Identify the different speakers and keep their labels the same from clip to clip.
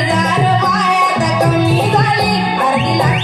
Speaker 1: हजार पायात कमी झाली. अर्धी लाख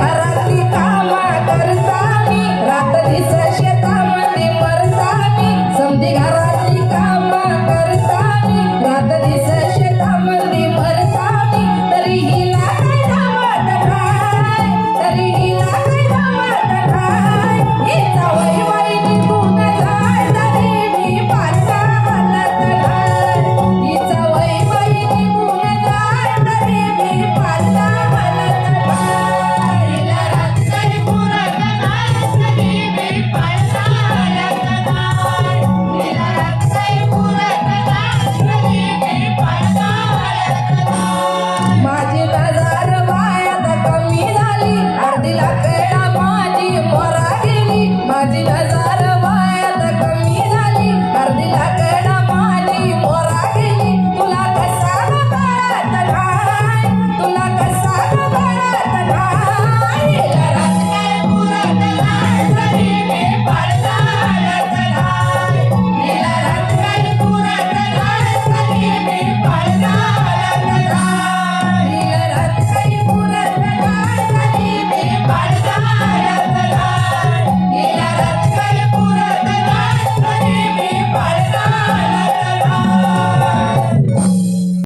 Speaker 1: sekarang kita.